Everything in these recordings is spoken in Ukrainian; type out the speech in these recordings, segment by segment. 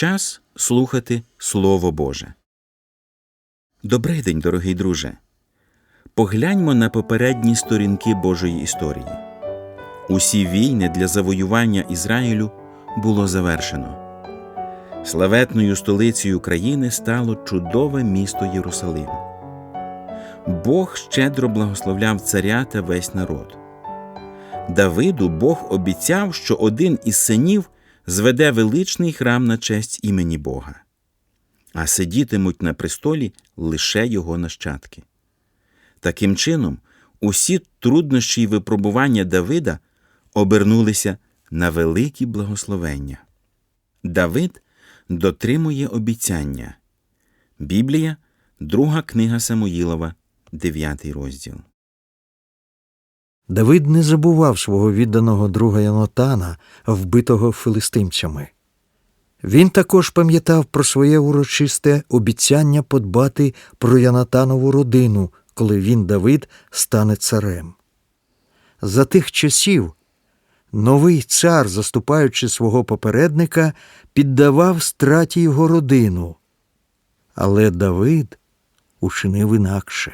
Час слухати Слово Боже. Добрий день, дорогий друже. Погляньмо на попередні сторінки Божої історії. Усі війни для завоювання Ізраїлю було завершено. Славетною столицею країни стало чудове місто Єрусалим. Бог щедро благословляв царя та весь народ. Давиду Бог обіцяв, що один із синів зведе величний храм на честь імені Бога, а сидітимуть на престолі лише його нащадки. Таким чином, усі труднощі й випробування Давида обернулися на великі благословення. Давид дотримує обіцяння. Біблія, друга книга Самуїлова, 9 розділ. Давид не забував свого відданого друга Йонатана, вбитого филистимцями. Він також пам'ятав про своє урочисте обіцяння подбати про Йонатанову родину, коли він, Давид, стане царем. За тих часів новий цар, заступаючи свого попередника, піддавав страті його родину. Але Давид учинив інакше.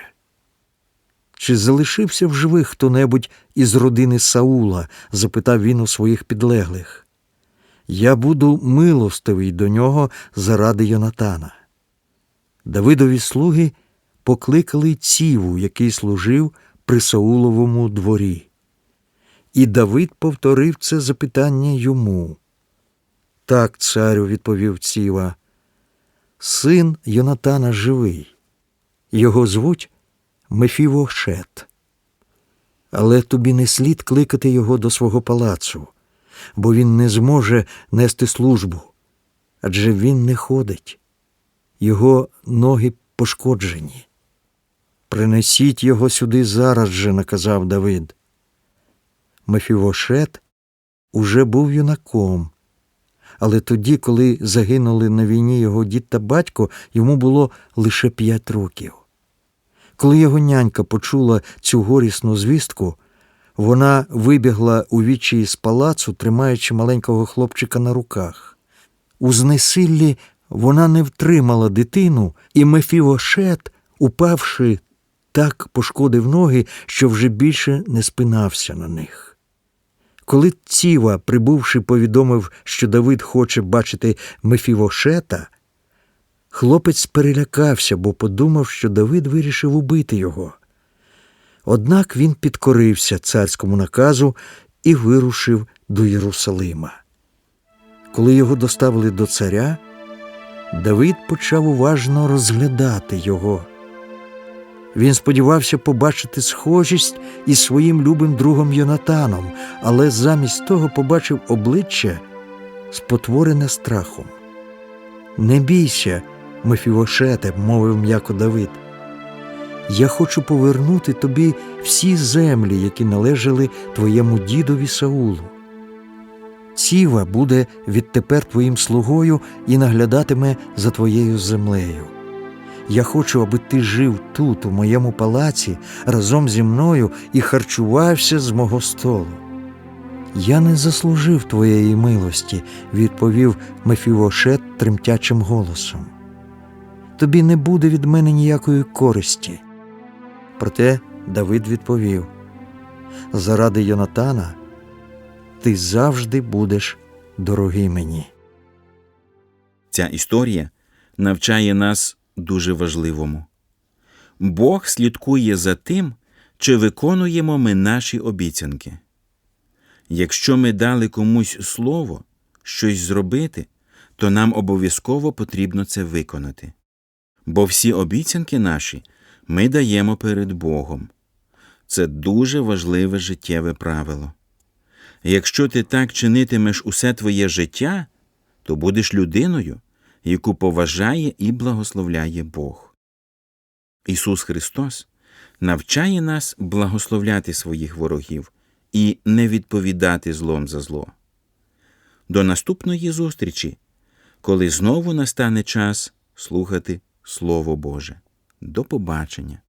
Чи залишився в живих хто-небудь із родини Саула? запитав він у своїх підлеглих. Я буду милостивий до нього заради Йонатана. Давидові слуги покликали ціву, який служив при Сауловому дворі. І Давид повторив це запитання йому. Так, царю, відповів ціва, син Йонатана живий. Його звуть Мефівошет. Але тобі не слід кликати його до свого палацу, бо він не зможе нести службу, адже він не ходить, його ноги пошкоджені. Принесіть його сюди зараз же, наказав Давид. Мефівошет уже був юнаком, але тоді, коли загинули на війні його дід та батько, йому було лише п'ять років. Коли його нянька почула цю горісну звістку, вона вибігла у вічі з палацу, тримаючи маленького хлопчика на руках. У знесиллі вона не втримала дитину, і Мефівошет, упавши, так пошкодив ноги, що вже більше не спинався на них. Коли Ціва, прибувши, повідомив, що Давид хоче бачити Мефівошета, Хлопець перелякався, бо подумав, що Давид вирішив убити його. Однак він підкорився царському наказу і вирушив до Єрусалима. Коли його доставили до царя, Давид почав уважно розглядати його. Він сподівався побачити схожість із своїм любим другом Йонатаном, але замість того побачив обличчя, спотворене страхом. Не бійся. Мефівошете, мовив м'яко Давид. Я хочу повернути тобі всі землі, які належали твоєму дідові Саулу. Ціва буде відтепер твоїм слугою і наглядатиме за твоєю землею. Я хочу, аби ти жив тут, у моєму палаці, разом зі мною і харчувався з мого столу. Я не заслужив твоєї милості, відповів Мефівошет тремтячим голосом тобі не буде від мене ніякої користі. Проте Давид відповів заради Йонатана ти завжди будеш дорогий мені. Ця історія навчає нас дуже важливому. Бог слідкує за тим, чи виконуємо ми наші обіцянки. Якщо ми дали комусь слово, щось зробити, то нам обов'язково потрібно це виконати бо всі обіцянки наші ми даємо перед Богом. Це дуже важливе життєве правило. Якщо ти так чинитимеш усе твоє життя, то будеш людиною, яку поважає і благословляє Бог. Ісус Христос навчає нас благословляти своїх ворогів і не відповідати злом за зло. До наступної зустрічі, коли знову настане час слухати Слово Боже. До побачення!